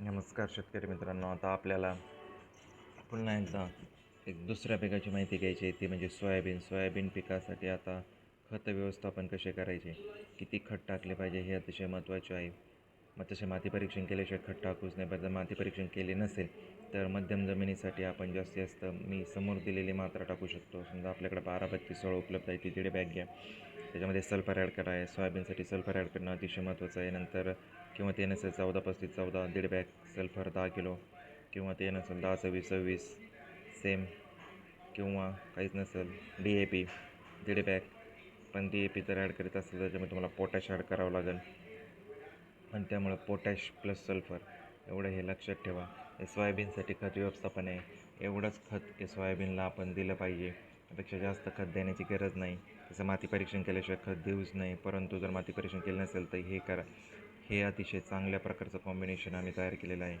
नमस्कार शेतकरी मित्रांनो आता आपल्याला पुन्हा एकदा एक दुसऱ्या पिकाची माहिती घ्यायची आहे. ती म्हणजे सोयाबीन. सोयाबीन पिकासाठी आता खत व्यवस्थापन कसे करायचे? किती खत टाकले पाहिजे हे अतिशय महत्त्वाचे आहे. मग तसे माती परीक्षण केल्याशिवाय खत टाकूच नाही. पाहिजे जर माती परीक्षण केले नसेल तर मध्यम जमिनीसाठी आपण जास्तीत जास्त मी समोर दिलेली मात्रा टाकू शकतो. समजा आपल्याकडे बारा बत्तीस सोळा उपलब्ध आहे ती दीड बॅग घ्या. त्याच्यामध्ये सल्फर ॲड करा आहे सोयाबीनसाठी सल्फर ॲड करणं अतिशय महत्त्वाचं आहे. नंतर किंवा ते नसेल चौदा पस्तीस चौदा दीड बॅग सल्फर दहा किलो किंवा ते नसेल दहा सव्वीस सव्वीस सेम किंवा काहीच नसेल डी ए पी दीड बॅग. पण डी ए पी जर ॲड करीत असेल त्याच्यामध्ये तुम्हाला पोटॅश ॲड करावं लागेल. आणि त्यामुळं पोटॅश प्लस सल्फर एवढं हे लक्षात ठेवा. हे सोयाबीनसाठी खत व्यवस्थापन आहे. एवढंच खत हे सोयाबीनला आपण दिलं पाहिजे. त्यापेक्षा जास्त खत देण्याची गरज नाही. तसं माती परीक्षण केल्याशिवाय खत देऊच नाही. परंतु जर माती परीक्षण केलं नसेल तर हे करा. हे अतिशय चांगल्या प्रकारचं कॉम्बिनेशन आम्ही तयार केलेलं आहे.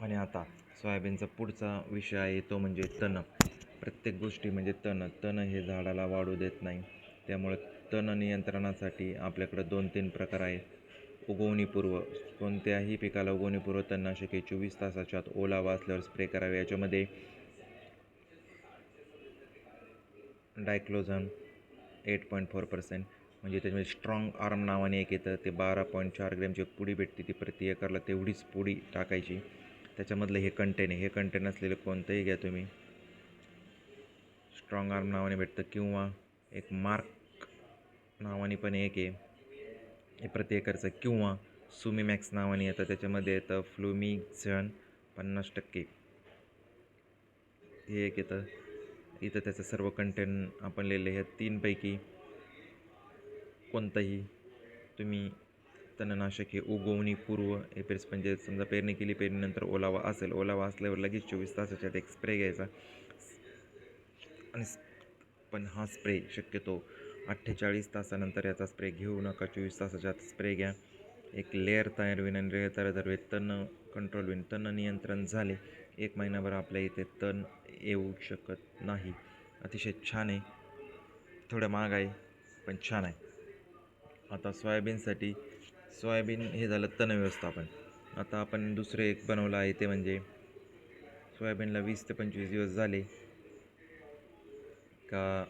आणि आता सोयाबीनचा पुढचा विषय आहे तो म्हणजे तण. प्रत्येक गोष्टी म्हणजे तण. तण हे झाडाला वाढू देत नाही. त्यामुळे तण नियंत्रणासाठी आपल्याकडं दोन तीन प्रकार आहेत. उगवणीपूर्व. कोणत्याही पिकाला उगवणीपूर्व तणनाशके चोवीस तासाच्या आत ओलावा असल्यावर स्प्रे करावे. याच्यामध्ये डायक्लोझन एट पॉईंट फोर पर्सेंट म्हणजे त्याच्यामध्ये स्ट्रॉंग आर्म नावाने एक येतं ते बारा पॉईंट चार ग्रॅमची एक पुडी भेटते ती प्रति एकरला तेवढीच पुडी टाकायची. त्याच्यामधलं हे कंटेन आहे. हे कंटेन असलेलं कोणतंही घ्या तुम्ही. स्ट्रॉंग आर्म नावाने भेटतं किंवा एक मार्क नावाने पण एक आहे. हे प्रति एकरचं किंवा सुमीमॅक्स नावाने येतं. त्याच्यामध्ये येतं फ्लुमिझन पन्नास टक्के. हे एक येतं. इथं त्याचं सर्व कंटेंट आपण लिहिले ह्या तीनपैकी कोणतंही तुम्ही तणनाशक हे उगवणीपूर्व एप्रिल्स म्हणजे समजा पेरणी केली पेरणीनंतर ओलावा असेल ओलावा असल्यावर लगेच चोवीस तासाच्या आत एक स्प्रे घ्यायचा. आणि पण हा स्प्रे शक्यतो अठ्ठेचाळीस तासानंतर याचा स्प्रे घेऊ नका. चोवीस तासाच्या आत स्प्रे घ्या. एक लेअर तयार होईल आणि लेअर तयार झाले तण कंट्रोल होईल. तण नियंत्रण झाले. एक महिनाभर आपल्या इथे तण येऊ शकत नाही. अतिशय छान आहे. थोडं महाग आहे पण छान आहे. आता सोयाबीनसाठी सोयाबीन हे झालं तण व्यवस्थापन. आता आपण दुसरे एक बनवलं आहे ते म्हणजे सोयाबीनला वीस ते पंचवीस दिवस झाले. का